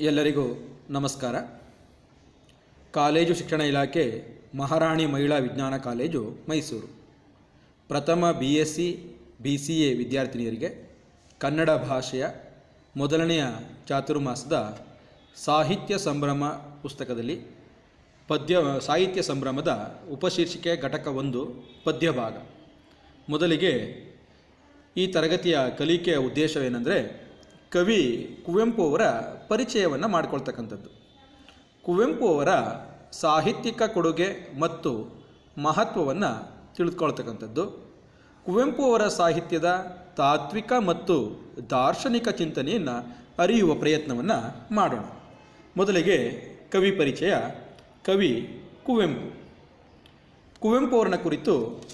ಎಲ್ಲರಿಗೂ ನಮಸ್ಕಾರ. ಕಾಲೇಜು ಶಿಕ್ಷಣ ಇಲಾಖೆ ಮಹಾರಾಣಿ ಮಹಿಳಾ ವಿಜ್ಞಾನ ಕಾಲೇಜು ಮೈಸೂರು. ಪ್ರಥಮ B S C B C A ವಿದ್ಯಾರ್ಥಿನಿಯರಿಗೆ ಕನ್ನಡ ಭಾಷೆಯ ಮೊದಲನೆಯ ಚಾತುರ್ಮಾಸದ ಸಾಹಿತ್ಯ ಸಂಭ್ರಮ ಪುಸ್ತಕದಲ್ಲಿ ಪದ್ಯ, ಸಾಹಿತ್ಯ ಸಂಭ್ರಮದ ಉಪಶೀರ್ಷಿಕೆ ಘಟಕ ಒಂದು ಪದ್ಯ ಭಾಗ. ಮೊದಲಿಗೆ ಈ ತರಗತಿಯ ಕಲಿಕೆಯ ಉದ್ದೇಶವೇನೆಂದರೆ ಕವಿ ಕುವೆಂಪು ಅವರ ಪರಿಚಯವನ್ನು ಮಾಡಿಕೊಳ್ತಕ್ಕಂಥದ್ದು. ಕುವೆಂಪು ಅವರ ಸಾಹಿತ್ಯಿಕ ಕೊಡುಗೆ ಮತ್ತು ಮಹತ್ವವನ್ನು ತಿಳಿದುಕೊಳ್ತಕ್ಕಂಥದ್ದು ಕುವೆಂಪು ಅವರ ಸಾಹಿತ್ಯದ ತಾತ್ವಿಕ ಮತ್ತು ದಾರ್ಶನಿಕ ಚಿಂತನೆಯನ್ನು ಅರಿಯುವ ಪ್ರಯತ್ನವನ್ನು ಮಾಡೋಣ. ಮೊದಲಿಗೆ ಕವಿ ಪರಿಚಯ, ಕವಿ ಕುವೆಂಪು. ಕುವೆಂಪು ಅವರನ್ನ ಕುರಿತು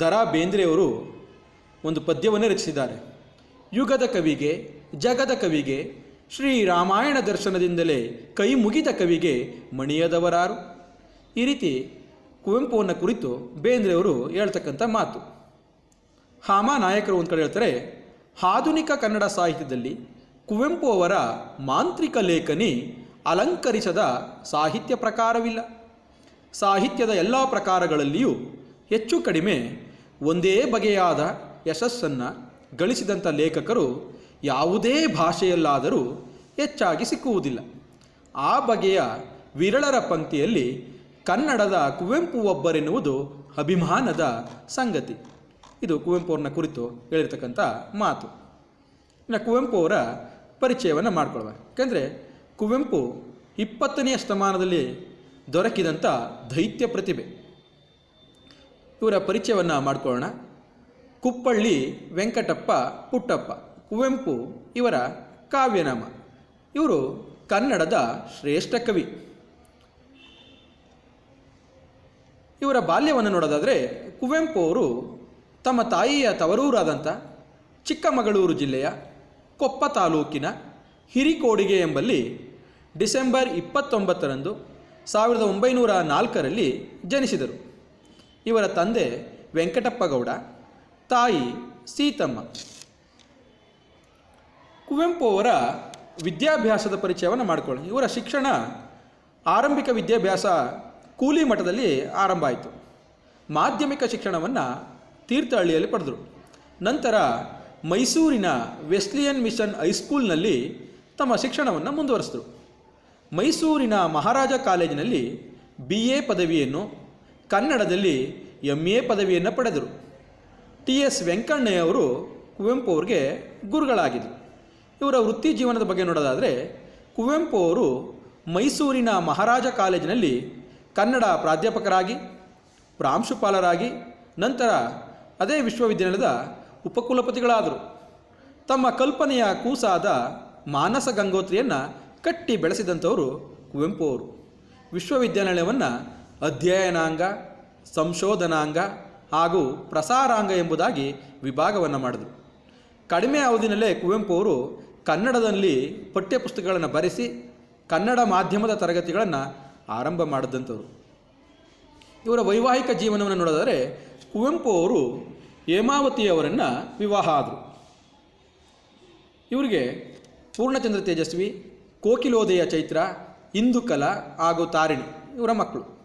ದರಾ ಬೇಂದ್ರೆಯವರು ಒಂದು ಪದ್ಯವನ್ನೇ ರಚಿಸಿದ್ದಾರೆ. ಯುಗದ ಕವಿಗೆ ಜಗದ ಕವಿಗೆ ಶ್ರೀರಾಮಾಯಣ ದರ್ಶನದಿಂದಲೇ ಕೈ ಮುಗಿದ ಕವಿಗೆ ಮಣಿಯದವರಾರು. ಈ ರೀತಿ ಕುವೆಂಪುವನ್ನು ಕುರಿತು ಬೇಂದ್ರೆಯವರು ಹೇಳ್ತಕ್ಕಂಥ ಮಾತು. ಹಾಮ ನಾಯಕರು ಒಂದು ಕಡೆ ಹೇಳ್ತಾರೆ, ಆಧುನಿಕ ಕನ್ನಡ ಸಾಹಿತ್ಯದಲ್ಲಿ ಕುವೆಂಪು ಅವರ ಮಾಂತ್ರಿಕ ಲೇಖನಿ ಅಲಂಕರಿಸದ ಸಾಹಿತ್ಯ ಪ್ರಕಾರವಿಲ್ಲ. ಸಾಹಿತ್ಯದ ಎಲ್ಲ ಪ್ರಕಾರಗಳಲ್ಲಿಯೂ ಹೆಚ್ಚು ಕಡಿಮೆ ಒಂದೇ ಬಗೆಯಾದ ಯಶಸ್ಸನ್ನು ಗಳಿಸಿದಂಥ ಲೇಖಕರು ಯಾವುದೇ ಭಾಷೆಯಲ್ಲಾದರೂ ಹೆಚ್ಚಾಗಿ ಸಿಕ್ಕುವುದಿಲ್ಲ. ಆ ಬಗೆಯ ವಿರಳರ ಪಂಕ್ತಿಯಲ್ಲಿ ಕನ್ನಡದ ಕುವೆಂಪು ಒಬ್ಬರೆನ್ನುವುದು ಅಭಿಮಾನದ ಸಂಗತಿ. ಇದು ಕುವೆಂಪು ಅವ್ರನ್ನ ಕುರಿತು ಹೇಳಿರ್ತಕ್ಕಂಥ ಮಾತು. ಇನ್ನು ಕುವೆಂಪು ಅವರ ಪರಿಚಯವನ್ನು ಮಾಡಿಕೊಳ್ಳುವ ಯಾಕೆಂದರೆ ಕುವೆಂಪು ಇಪ್ಪತ್ತನೆಯ ಶತಮಾನದಲ್ಲಿ ದೊರಕಿದಂಥ ದೈತ್ಯ ಪ್ರತಿಭೆ. ಇವರ ಪರಿಚಯವನ್ನು ಮಾಡಿಕೊಳ್ಳೋಣ. ಕುಪ್ಪಳ್ಳಿ ವೆಂಕಟಪ್ಪ ಪುಟ್ಟಪ್ಪ. ಕುವೆಂಪು ಇವರ ಕಾವ್ಯನಾಮ. ಇವರು ಕನ್ನಡದ ಶ್ರೇಷ್ಠ ಕವಿ. ಇವರ ಬಾಲ್ಯವನ್ನು ನೋಡೋದಾದರೆ ಕುವೆಂಪು ಅವರು ತಮ್ಮ ತಾಯಿಯ ತವರೂರಾದಂಥ ಚಿಕ್ಕಮಗಳೂರು ಜಿಲ್ಲೆಯ ಕೊಪ್ಪ ತಾಲೂಕಿನ ಹಿರಿಕೋಡಿಗೆ ಎಂಬಲ್ಲಿ ಡಿಸೆಂಬರ್ ಇಪ್ಪತ್ತೊಂಬತ್ತರಂದು ಸಾವಿರದ ಒಂಬೈನೂರ ನಾಲ್ಕರಲ್ಲಿ ಜನಿಸಿದರು. ಇವರ ತಂದೆ ವೆಂಕಟಪ್ಪಗೌಡ, ತಾಯಿ ಸೀತಮ್ಮ. ಕುವೆಂಪು ಅವರ ವಿದ್ಯಾಭ್ಯಾಸದ ಪರಿಚಯವನ್ನು ಮಾಡಿಕೊಳ್ಳಿ ಇವರ ಶಿಕ್ಷಣ ಆರಂಭಿಕ ವಿದ್ಯಾಭ್ಯಾಸ ಕೂಲಿ ಮಠದಲ್ಲಿ ಆರಂಭ ಆಯಿತು. ಮಾಧ್ಯಮಿಕ ಶಿಕ್ಷಣವನ್ನು ತೀರ್ಥಹಳ್ಳಿಯಲ್ಲಿ ಪಡೆದರು. ನಂತರ ಮೈಸೂರಿನ ವೆಸ್ಲಿಯನ್ ಮಿಷನ್ ಹೈಸ್ಕೂಲ್ನಲ್ಲಿ ತಮ್ಮ ಶಿಕ್ಷಣವನ್ನು ಮುಂದುವರಿಸಿದರು. ಮೈಸೂರಿನ ಮಹಾರಾಜ ಕಾಲೇಜಿನಲ್ಲಿ ಬಿ ಎ ಪದವಿಯನ್ನು ಕನ್ನಡದಲ್ಲಿ ಎಂ ಎ ಪದವಿಯನ್ನು ಪಡೆದರು. ಟಿ ಎಸ್ ವೆಂಕಣ್ಣಯ್ಯವರು ಕುವೆಂಪು ಅವ್ರಿಗೆ ಗುರುಗಳಾಗಿದ್ದರು ಇವರ ವೃತ್ತಿ ಜೀವನದ ಬಗ್ಗೆ ನೋಡೋದಾದರೆ ಕುವೆಂಪು ಅವರು ಮೈಸೂರಿನ ಮಹಾರಾಜ ಕಾಲೇಜಿನಲ್ಲಿ ಕನ್ನಡ ಪ್ರಾಧ್ಯಾಪಕರಾಗಿ, ಪ್ರಾಂಶುಪಾಲರಾಗಿ, ನಂತರ ಅದೇ ವಿಶ್ವವಿದ್ಯಾಲಯದ ಉಪಕುಲಪತಿಗಳಾದರು. ತಮ್ಮ ಕಲ್ಪನೆಯ ಕೂಸಾದ ಮಾನಸ ಗಂಗೋತ್ರಿಯನ್ನು ಕಟ್ಟಿ ಬೆಳೆಸಿದಂಥವರು ಕುವೆಂಪು ಅವರು ವಿಶ್ವವಿದ್ಯಾನಿಲಯವನ್ನು ಅಧ್ಯಯನಾಂಗ, ಸಂಶೋಧನಾಂಗ ಹಾಗೂ ಪ್ರಸಾರಾಂಗ ಎಂಬುದಾಗಿ ವಿಭಾಗವನ್ನು ಮಾಡಿದರು. ಕಡಿಮೆ ಅವಧಿನಲ್ಲೇ ಕುವೆಂಪು ಅವರು ಕನ್ನಡದಲ್ಲಿ ಪಠ್ಯಪುಸ್ತಕಗಳನ್ನು ಬರೆಸಿ ಕನ್ನಡ ಮಾಧ್ಯಮದ ತರಗತಿಗಳನ್ನು ಆರಂಭ ಮಾಡಿದಂಥವ್ರು. ಇವರ ವೈವಾಹಿಕ ಜೀವನವನ್ನು ನೋಡಿದರೆ ಕುವೆಂಪು ಅವರು ಹೇಮಾವತಿಯವರನ್ನು ವಿವಾಹ ಆದರು. ಇವರಿಗೆ ಪೂರ್ಣಚಂದ್ರ ತೇಜಸ್ವಿ, ಕೋಕಿಲೋದಯ ಚೈತ್ರ ಇಂದುಕಲ ಹಾಗೂ ತಾರಿಣಿ ಇವರ ಮಕ್ಕಳು.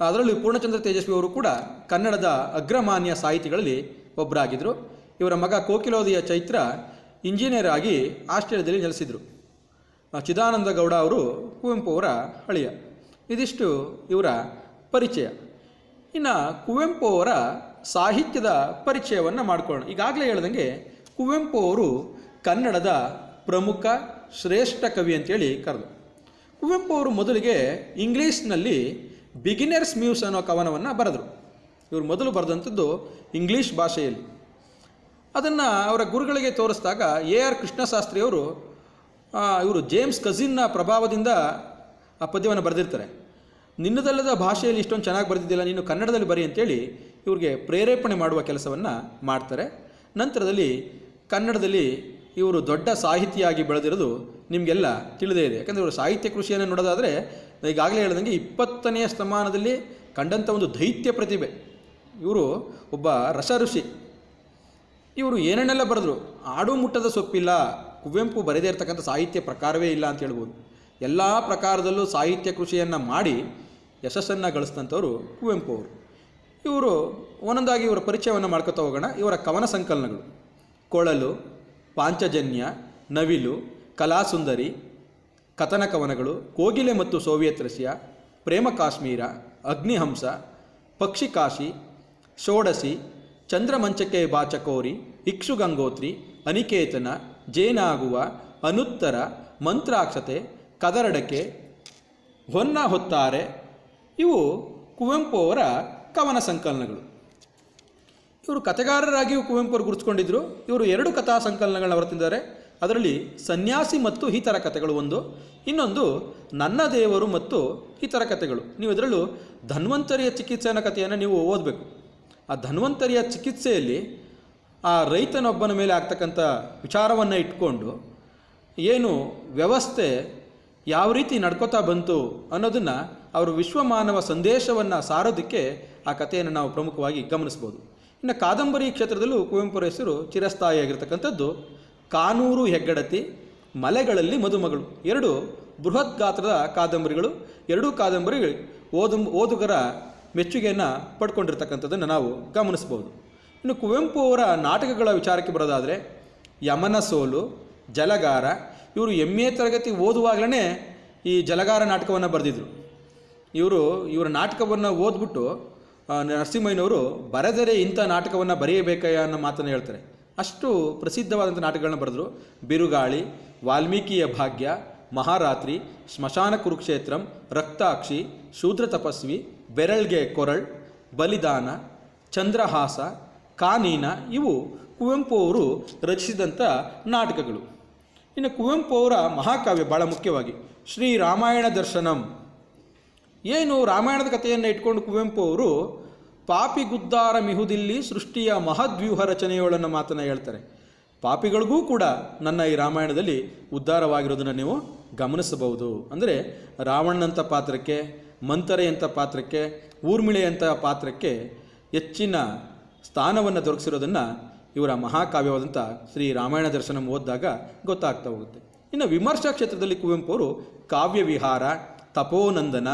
ಅದರಲ್ಲಿ ಪೂರ್ಣಚಂದ್ರ ತೇಜಸ್ವಿ ಅವರು ಕೂಡ ಕನ್ನಡದ ಅಗ್ರಮಾನ್ಯ ಸಾಹಿತಿಗಳಲ್ಲಿ ಒಬ್ಬರಾಗಿದ್ದರು ಇವರ ಮಗ ಕೋಕಿಲೋದಯ ಚೈತ್ರ ಇಂಜಿನಿಯರ್ ಆಗಿ ಆಸ್ಟ್ರೇಲಿಯಾದಲ್ಲಿ ನೆಲೆಸಿದರು. ಚಿದಾನಂದ ಗೌಡ ಅವರು ಕುವೆಂಪು ಅವರ ಅಳಿಯ ಇದಿಷ್ಟು ಇವರ ಪರಿಚಯ. ಇನ್ನು ಕುವೆಂಪು ಅವರ ಸಾಹಿತ್ಯದ ಪರಿಚಯವನ್ನು ಮಾಡಿಕೊಳ್ಳೋಣ. ಈಗಾಗಲೇ ಹೇಳ್ದಂಗೆ ಕುವೆಂಪು ಅವರು ಕನ್ನಡದ ಪ್ರಮುಖ, ಶ್ರೇಷ್ಠ ಕವಿ ಅಂತೇಳಿ ಕರೆದು. ಕುವೆಂಪು ಅವರು ಮೊದಲಿಗೆ ಇಂಗ್ಲೀಷ್ನಲ್ಲಿ ಬಿಗಿನರ್ಸ್ ಮ್ಯೂಸ್ ಅನ್ನೋ ಕವನವನ್ನು ಬರೆದರು. ಇವರು ಮೊದಲು ಬರೆದಂಥದ್ದು ಇಂಗ್ಲೀಷ್ ಭಾಷೆಯಲ್ಲಿ. ಅದನ್ನು ಅವರ ಗುರುಗಳಿಗೆ ತೋರಿಸಿದಾಗ ಎ ಆರ್ ಕೃಷ್ಣಶಾಸ್ತ್ರಿಯವರು ಇವರು ಜೇಮ್ಸ್ ಕಝಿನ್ನ ಪ್ರಭಾವದಿಂದ ಆ ಪದ್ಯವನ್ನು ಬರೆದಿರ್ತಾರೆ. ನಿನ್ನದಲ್ಲದ ಭಾಷೆಯಲ್ಲಿ ಇಷ್ಟೊಂದು ಚೆನ್ನಾಗಿ ಬರೆದಿದ್ದಿಲ್ಲ ನೀನು ಕನ್ನಡದಲ್ಲಿ ಬರಿ ಅಂತೇಳಿ ಇವ್ರಿಗೆ ಪ್ರೇರೇಪಣೆ ಮಾಡುವ ಕೆಲಸವನ್ನು ಮಾಡ್ತಾರೆ. ನಂತರದಲ್ಲಿ ಕನ್ನಡದಲ್ಲಿ ಇವರು ದೊಡ್ಡ ಸಾಹಿತಿಯಾಗಿ ಬೆಳೆದಿರೋದು ನಿಮಗೆಲ್ಲ ತಿಳಿದೇ ಇದೆ. ಯಾಕಂದರೆ ಇವರು ಸಾಹಿತ್ಯ ಕೃಷಿಯನ್ನು ನೋಡೋದಾದರೆ ಈಗಾಗಲೇ ಹೇಳ್ದಂಗೆ ಇಪ್ಪತ್ತನೆಯ ಶತಮಾನದಲ್ಲಿ ಕಂಡಂಥ ಒಂದು ದೈತ್ಯ ಪ್ರತಿಭೆ. ಇವರು ಒಬ್ಬ ರಸ ಋಷಿ ಇವರು ಏನೇನೆಲ್ಲ ಬರೆದ್ರು? ಆಡು ಮುಟ್ಟದ ಸೊಪ್ಪಿಲ್ಲ, ಕುವೆಂಪು ಬರೆದೇ ಇರತಕ್ಕಂಥ ಸಾಹಿತ್ಯ ಪ್ರಕಾರವೇ ಇಲ್ಲ ಅಂತ ಹೇಳ್ಬೋದು. ಎಲ್ಲ ಪ್ರಕಾರದಲ್ಲೂ ಸಾಹಿತ್ಯ ಕೃಷಿಯನ್ನು ಮಾಡಿ ಯಶಸ್ಸನ್ನು ಗಳಿಸಿದಂಥವ್ರು ಕುವೆಂಪು ಅವರು. ಇವರು ಒಂದೊಂದಾಗಿ ಇವರ ಪರಿಚಯವನ್ನು ಮಾಡ್ಕೊತಾ ಹೋಗೋಣ. ಇವರ ಕವನ ಸಂಕಲನಗಳು. ಕೊಳಲು, ಪಾಂಚಜನ್ಯ, ನವಿಲು, ಕಲಾಸುಂದರಿ, ಕಥನ ಕವನಗಳು, ಕೋಗಿಲೆ ಮತ್ತು ಸೋವಿಯತ್ ರಷ್ಯಾ, ಪ್ರೇಮ ಕಾಶ್ಮೀರ, ಅಗ್ನಿಹಂಸ ಪಕ್ಷಿಕಾಶಿ ಷೋಡಸಿ ಚಂದ್ರಮಂಚಕ್ಕೆ ಬಾಚಕೋರಿ ಇಕ್ಷು ಗಂಗೋತ್ರಿ ಅನಿಕೇತನ, ಜೇನಾಗುವ, ಅನುತ್ತರ, ಮಂತ್ರಾಕ್ಷತೆ, ಕದರಡಕೆ, ಹೊನ್ನ ಹೊತ್ತಾರೆ, ಇವು ಕುವೆಂಪು ಅವರ ಕವನ ಸಂಕಲನಗಳು. ಇವರು ಕಥೆಗಾರರಾಗಿಯೂ ಕುವೆಂಪು ಅವರು ಗುರುತಿಸ್ಕೊಂಡಿದ್ರು. ಇವರು ಎರಡು ಕಥಾ ಸಂಕಲನಗಳನ್ನ ಹೊರತಿದ್ದಾರೆ ಅದರಲ್ಲಿ ಸನ್ಯಾಸಿ ಮತ್ತು ಹಿತರ ಕಥೆಗಳು ಒಂದು, ಇನ್ನೊಂದು ನನ್ನ ದೇವರು ಮತ್ತು ಹಿತರ ಕಥೆಗಳು. ನೀವು ಇದರಲ್ಲೂ ಧನ್ವಂತರಿಯ ಚಿಕಿತ್ಸೆ ಅನ್ನೋ ಕಥೆಯನ್ನು ನೀವು ಓದಬೇಕು. ಆ ಧನ್ವಂತರಿಯ ಚಿಕಿತ್ಸೆಯಲ್ಲಿ ಆ ರೈತನೊಬ್ಬನ ಮೇಲೆ ಆಗ್ತಕ್ಕಂಥ ವಿಚಾರವನ್ನು ಇಟ್ಕೊಂಡು ಏನು ವ್ಯವಸ್ಥೆ ಯಾವ ರೀತಿ ನಡ್ಕೋತಾ ಬಂತು ಅನ್ನೋದನ್ನು ಅವರು ವಿಶ್ವಮಾನವ ಸಂದೇಶವನ್ನು ಸಾರೋದಕ್ಕೆ ಆ ಕಥೆಯನ್ನು ನಾವು ಪ್ರಮುಖವಾಗಿ ಗಮನಿಸ್ಬೋದು. ಇನ್ನು ಕಾದಂಬರಿ ಕ್ಷೇತ್ರದಲ್ಲೂ ಕುವೆಂಪುರ ಹೆಸರು ಚಿರಸ್ಥಾಯಿಯಾಗಿರ್ತಕ್ಕಂಥದ್ದು ಕಾನೂರು ಹೆಗ್ಗಡತಿ, ಮಲೆಗಳಲ್ಲಿ ಮದುಮಗಳು. ಎರಡು ಬೃಹತ್ ಗಾತ್ರದ ಕಾದಂಬರಿಗಳು, ಎರಡೂ ಕಾದಂಬರಿಗಳು ಓದು ಓದುಗರ ಮೆಚ್ಚುಗೆಯನ್ನು ಪಡ್ಕೊಂಡಿರ್ತಕ್ಕಂಥದ್ದನ್ನು ನಾವು ಗಮನಿಸ್ಬೋದು. ಇನ್ನು ಕುವೆಂಪು ಅವರ ನಾಟಕಗಳ ವಿಚಾರಕ್ಕೆ ಬರೋದಾದರೆ ಯಮನ ಸೋಲು, ಜಲಗಾರ, ಇವರು ಎಂ ಎ ತರಗತಿ ಓದುವಾಗಲೇ ಈ ಜಲಗಾರ ನಾಟಕವನ್ನು ಬರೆದಿದ್ರು. ಇವರು ಇವರ ನಾಟಕವನ್ನು ಓದ್ಬಿಟ್ಟು ನರಸಿಂಹಯ್ಯನವರು ಬರೆದರೆ ಇಂಥ ನಾಟಕವನ್ನು ಬರೆಯಬೇಕಯ್ಯ ಅನ್ನೋ ಮಾತನ್ನು ಹೇಳ್ತಾರೆ. ಅಷ್ಟು ಪ್ರಸಿದ್ಧವಾದಂಥ ನಾಟಕಗಳನ್ನ ಬರೆದರು. ಬಿರುಗಾಳಿ, ವಾಲ್ಮೀಕಿಯ ಭಾಗ್ಯ, ಮಹಾರಾತ್ರಿ, ಸ್ಮಶಾನ ಕುರುಕ್ಷೇತ್ರಂ, ರಕ್ತಾಕ್ಷಿ, ಶೂದ್ರ ತಪಸ್ವಿ, ಬೆರಳ್ಗೆ ಕೊರಳ್, ಬಲಿದಾನ, ಚಂದ್ರಹಾಸ ಕಾನೀನ ಇವು ಕುವೆಂಪು ಅವರು ರಚಿಸಿದಂಥ ನಾಟಕಗಳು. ಇನ್ನು ಕುವೆಂಪು ಅವರ ಮಹಾಕಾವ್ಯ ಭಾಳ ಮುಖ್ಯವಾಗಿ ಶ್ರೀ ರಾಮಾಯಣ ದರ್ಶನಂ. ಏನು ರಾಮಾಯಣದ ಕಥೆಯನ್ನು ಇಟ್ಕೊಂಡು ಕುವೆಂಪು ಅವರು ಪಾಪಿಗುದ್ದಾರ ಮಿಹುದಿಲ್ಲಿ ಸೃಷ್ಟಿಯ ಮಹದ್ವ್ಯೂಹ ರಚನೆಯೊಳನ್ನು ಮಾತನ್ನು ಹೇಳ್ತಾರೆ. ಪಾಪಿಗಳಿಗೂ ಕೂಡ ನನ್ನ ಈ ರಾಮಾಯಣದಲ್ಲಿ ಉದ್ಧಾರವಾಗಿರೋದನ್ನು ನೀವು ಗಮನಿಸಬಹುದು. ಅಂದರೆ ರಾವಣನಂಥ ಪಾತ್ರಕ್ಕೆ ಮಂತರೆಯಂಥ ಪಾತ್ರಕ್ಕೆ ಊರ್ಮಿಳೆಯಂಥ ಪಾತ್ರಕ್ಕೆ ಹೆಚ್ಚಿನ ಸ್ಥಾನವನ್ನು ದೊರಕಿಸಿರೋದನ್ನು ಇವರ ಮಹಾಕಾವ್ಯವಾದಂಥ ಶ್ರೀ ರಾಮಾಯಣ ದರ್ಶನ ಓದಿದಾಗ ಗೊತ್ತಾಗ್ತಾ ಹೋಗುತ್ತೆ. ಇನ್ನು ವಿಮರ್ಶಾ ಕ್ಷೇತ್ರದಲ್ಲಿ ಕುವೆಂಪು ಅವರು ಕಾವ್ಯ ವಿಹಾರ ತಪೋನಂದನ,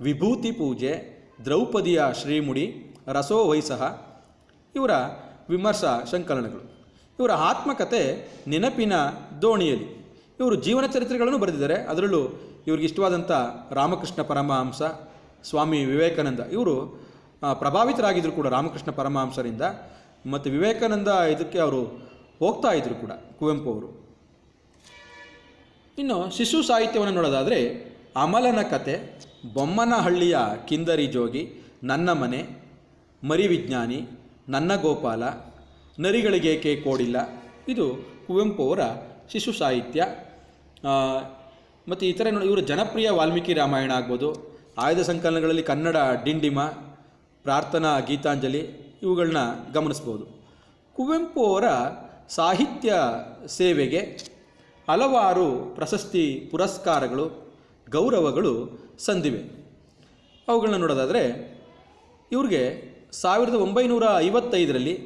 ವಿಭೂತಿ ಪೂಜೆ, ದ್ರೌಪದಿಯ ಶ್ರೀಮುಡಿ ರಸೋ ವೈಸಹ ಇವರ ವಿಮರ್ಶಾ ಸಂಕಲನಗಳು. ಇವರ ಆತ್ಮಕತೆ ನೆನಪಿನ ದೋಣಿಯಲ್ಲಿ. ಇವರು ಜೀವನ ಚರಿತ್ರೆಗಳನ್ನು ಬರೆದಿದ್ದಾರೆ. ಅದರಲ್ಲೂ ಇವ್ರಿಗೆ ಇಷ್ಟವಾದಂಥ ರಾಮಕೃಷ್ಣ ಪರಮಹಂಸ, ಸ್ವಾಮಿ ವಿವೇಕಾನಂದ ಇವರು ಪ್ರಭಾವಿತರಾಗಿದ್ದರು ಕೂಡ ರಾಮಕೃಷ್ಣ ಪರಮಹಂಸರಿಂದ ಮತ್ತು ವಿವೇಕಾನಂದ ಇದಕ್ಕೆ ಅವರು ಹೋಗ್ತಾ ಇದ್ದರು ಕೂಡ, ಕುವೆಂಪು ಅವರು. ಇನ್ನು ಶಿಶು ಸಾಹಿತ್ಯವನ್ನು ನೋಡೋದಾದರೆ ಅಮಲನ ಕತೆ, ಬೊಮ್ಮನಹಳ್ಳಿಯ ಕಿಂದರಿ ಜೋಗಿ, ನನ್ನ ಮನೆ, ಮರಿ ವಿಜ್ಞಾನಿ, ನನ್ನ ಗೋಪಾಲ, ನರಿಗಳಿಗೇಕೆ ಕೋಡಿಲ್ಲ, ಇದು ಕುವೆಂಪು ಅವರ ಶಿಶು ಸಾಹಿತ್ಯ. ಮತ್ತು ಇತರ ನೋಡಿ, ಇವರು ಜನಪ್ರಿಯ ವಾಲ್ಮೀಕಿ ರಾಮಾಯಣ ಆಗ್ಬೋದು, ಆಯುಧ ಸಂಕಲನಗಳಲ್ಲಿ ಕನ್ನಡ ಡಿಂಡಿಮ ಪ್ರಾರ್ಥನಾ, ಗೀತಾಂಜಲಿ ಇವುಗಳನ್ನ ಗಮನಿಸ್ಬೋದು. ಕುವೆಂಪು ಅವರ ಸಾಹಿತ್ಯ ಸೇವೆಗೆ ಹಲವಾರು ಪ್ರಶಸ್ತಿ ಪುರಸ್ಕಾರಗಳು, ಗೌರವಗಳು ಸಂದಿವೆ. ಅವುಗಳನ್ನ ನೋಡೋದಾದರೆ, ಇವ್ರಿಗೆ ಸಾವಿರದ ಒಂಬೈನೂರ ಐವತ್ತೈದರಲ್ಲಿ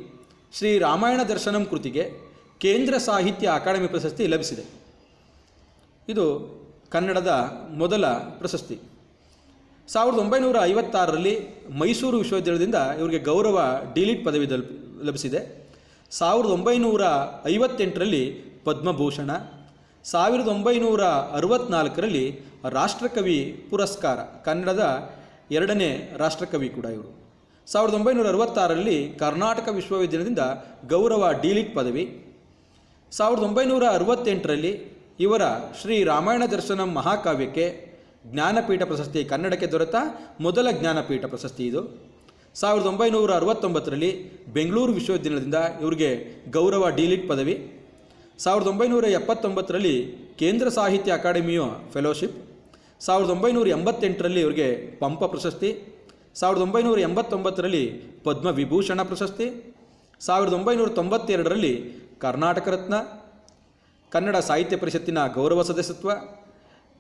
ಶ್ರೀ ರಾಮಾಯಣ ದರ್ಶನಂ ಕೃತಿಗೆ ಕೇಂದ್ರ ಸಾಹಿತ್ಯ ಅಕಾಡೆಮಿ ಪ್ರಶಸ್ತಿ ಲಭಿಸಿದೆ. ಇದು ಕನ್ನಡದ ಮೊದಲ ಪ್ರಶಸ್ತಿ. ಸಾವಿರದ ಒಂಬೈನೂರ ಐವತ್ತಾರರಲ್ಲಿ ಮೈಸೂರು ವಿಶ್ವವಿದ್ಯಾಲಯದಿಂದ ಇವರಿಗೆ ಗೌರವ ಡಿಲಿಟ್ ಪದವಿ ದಲ್- ಲಭಿಸಿದೆ. ಸಾವಿರದ ಒಂಬೈನೂರ ಐವತ್ತೆಂಟರಲ್ಲಿ ಪದ್ಮಭೂಷಣ, ಸಾವಿರದ ಒಂಬೈನೂರ ಅರವತ್ನಾಲ್ಕರಲ್ಲಿ ರಾಷ್ಟ್ರಕವಿ ಪುರಸ್ಕಾರ, ಕನ್ನಡದ ಎರಡನೇ ರಾಷ್ಟ್ರಕವಿ ಕೂಡ ಇವರು. ಸಾವಿರದ ಒಂಬೈನೂರ ಅರವತ್ತಾರರಲ್ಲಿ ಕರ್ನಾಟಕ ವಿಶ್ವವಿದ್ಯಾಲಯದಿಂದ ಗೌರವ ಡಿಲಿಟ್ ಪದವಿ. ಸಾವಿರದ ಒಂಬೈನೂರ ಅರವತ್ತೆಂಟರಲ್ಲಿ ಇವರ ಶ್ರೀ ರಾಮಾಯಣ ದರ್ಶನಂ ಮಹಾಕಾವ್ಯಕ್ಕೆ ಜ್ಞಾನಪೀಠ ಪ್ರಶಸ್ತಿ ಕನ್ನಡಕ್ಕೆ ದೊರೆತ ಮೊದಲ ಜ್ಞಾನಪೀಠ ಪ್ರಶಸ್ತಿ ಇದು. ಸಾವಿರದ ಒಂಬೈನೂರ ಅರವತ್ತೊಂಬತ್ತರಲ್ಲಿ ಬೆಂಗಳೂರು ವಿಶ್ವವಿದ್ಯಾಲಯದಿಂದ ಇವರಿಗೆ ಗೌರವ ಡಿಲಿಟ್ ಪದವಿ. ಸಾವಿರದ ಒಂಬೈನೂರ ಎಪ್ಪತ್ತೊಂಬತ್ತರಲ್ಲಿ ಕೇಂದ್ರ ಸಾಹಿತ್ಯ ಅಕಾಡೆಮಿಯ ಫೆಲೋಶಿಪ್. ಸಾವಿರದ ಒಂಬೈನೂರ ಎಂಬತ್ತೆಂಟರಲ್ಲಿ ಇವರಿಗೆ ಪಂಪ ಪ್ರಶಸ್ತಿ. ಸಾವಿರದ ಒಂಬೈನೂರ ಎಂಬತ್ತೊಂಬತ್ತರಲ್ಲಿ ಪದ್ಮವಿಭೂಷಣ ಪ್ರಶಸ್ತಿ. ಸಾವಿರದ ಒಂಬೈನೂರ ತೊಂಬತ್ತೆರಡರಲ್ಲಿ ಕರ್ನಾಟಕ ರತ್ನ. ಕನ್ನಡ ಸಾಹಿತ್ಯ ಪರಿಷತ್ತಿನ ಗೌರವ ಸದಸ್ಯತ್ವ.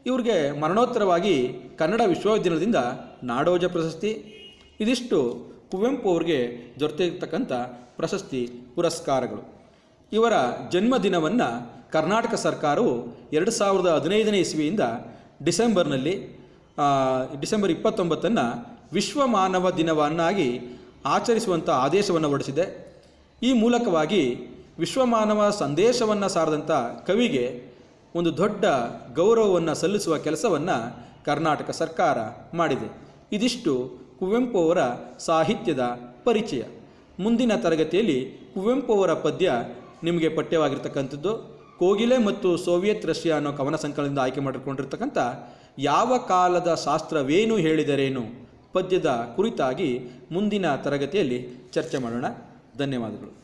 ಇವ್ರಿಗೆ ಮರಣೋತ್ತರವಾಗಿ ಕನ್ನಡ ವಿಶ್ವವಿದ್ಯಾಲಯದಿಂದ ನಾಡೋಜ ಪ್ರಶಸ್ತಿ, ಇದಿಷ್ಟು ಕುವೆಂಪು ಅವರಿಗೆ ದೊರೆತಿರ್ತಕ್ಕಂಥ ಪ್ರಶಸ್ತಿ ಪುರಸ್ಕಾರಗಳು. ಇವರ ಜನ್ಮದಿನವನ್ನು ಕರ್ನಾಟಕ ಸರ್ಕಾರವು ಎರಡು ಸಾವಿರದ ಹದಿನೈದನೇ ಇಸ್ವಿಯಿಂದ ಡಿಸೆಂಬರ್ನಲ್ಲಿ ಡಿಸೆಂಬರ್ ಇಪ್ಪತ್ತೊಂಬತ್ತನ್ನು ವಿಶ್ವ ಮಾನವ ದಿನವನ್ನಾಗಿ ಆಚರಿಸುವಂಥ ಆದೇಶವನ್ನು ಹೊರಡಿಸಿದೆ. ಈ ಮೂಲಕವಾಗಿ ವಿಶ್ವಮಾನವ ಸಂದೇಶವನ್ನು ಸಾರದಂಥ ಕವಿಗೆ ಒಂದು ದೊಡ್ಡ ಗೌರವವನ್ನು ಸಲ್ಲಿಸುವ ಕೆಲಸವನ್ನು ಕರ್ನಾಟಕ ಸರ್ಕಾರ ಮಾಡಿದೆ. ಇದಿಷ್ಟು ಕುವೆಂಪು ಅವರ ಸಾಹಿತ್ಯದ ಪರಿಚಯ. ಮುಂದಿನ ತರಗತಿಯಲ್ಲಿ ಕುವೆಂಪು ಅವರ ಪದ್ಯ ನಿಮಗೆ ಪಠ್ಯವಾಗಿರ್ತಕ್ಕಂಥದ್ದು. ಕೋಗಿಲೆ ಮತ್ತು ಸೋವಿಯತ್ ರಷ್ಯಾ ಅನ್ನೋ ಕವನ ಸಂಕಲನದಿಂದ ಆಯ್ಕೆ ಮಾಡಿಕೊಂಡಿರ್ತಕ್ಕಂಥ ಯಾವ ಕಾಲದ ಶಾಸ್ತ್ರವೇನು ಹೇಳಿದರೇನು ಪದ್ಯದ ಕುರಿತಾಗಿ ಮುಂದಿನ ತರಗತಿಯಲ್ಲಿ ಚರ್ಚೆ ಮಾಡೋಣ. ಧನ್ಯವಾದಗಳು.